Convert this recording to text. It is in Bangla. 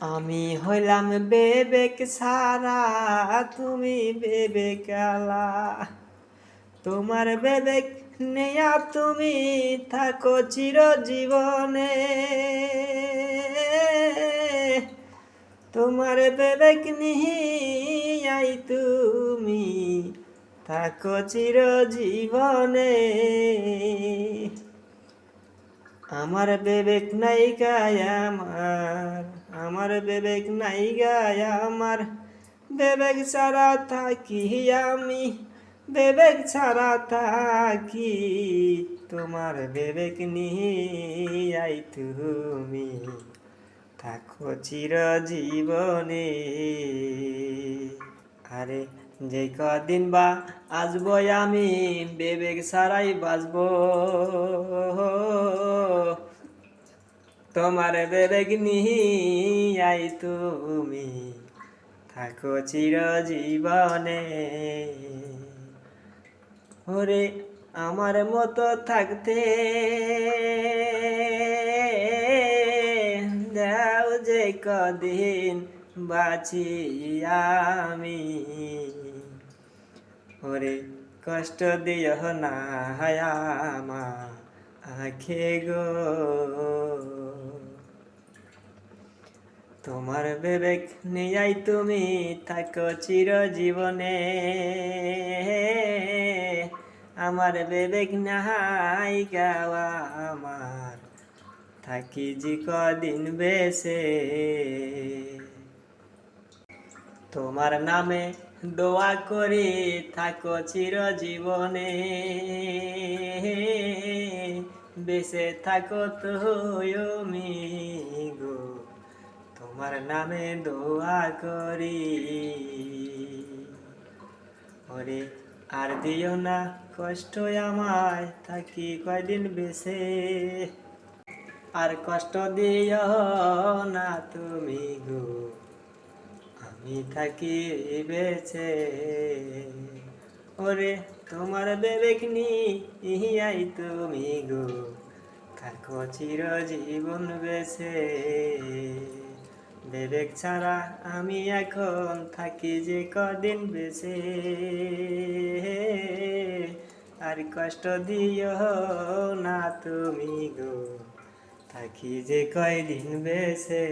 আমি হইলাম বেবেক সারা তুমি বেবেক আলা। তোমার বেবেক নেয়া তুমি থাকো চির জীবনে তোমার বেবেক নিহিয়াই তুমি থাকো চির জীবনে আমার বেবেক নাই আমার আমার বেবেক নাই আমার। বেবেক ছাড়া থাকি আমি, বেবেক ছাড়া থাকি। তোমার বেবেক নিয়াই তুমি, থাকো চির জীবনে আরে যে কদিন বা আসব আমি, বেবেক সারাই বাঁচবো। তোমার বেবেক নিয়াই তুমি থাকো চির জীবনে ওরে আমার মতো থাকতে দাও যে কদিন বাঁচি আমি। ওরে কষ্ট দিও না হায়ামা আখে গো। তোমার বেবেক নিয়াই তুমি থাকো চির জীবনে আমার বেবেক নাহাই গাওয়া আমার, থাকি যে কদিন বেসে তোমার নামে দোয়া করি থাকো চির জীবনে বেসে থাকো তুমি গো, তোমার নামে দোয়া করি। ওরে, আর দিও না কষ্ট আমায়, থাকি কয়দিন বেসে আর কষ্ট দিও না তুমি গো আমি থাকি বেছে ওরে, তোমার বেবেক নিয়াই তুমি গো থাকো চির জীবন বেছে। বেবেক ছাড়া আমি এখন থাকি যে কদিন বেছে। আর কষ্ট দিও না তুমি গো, থাকি যে কয়দিন বেছে।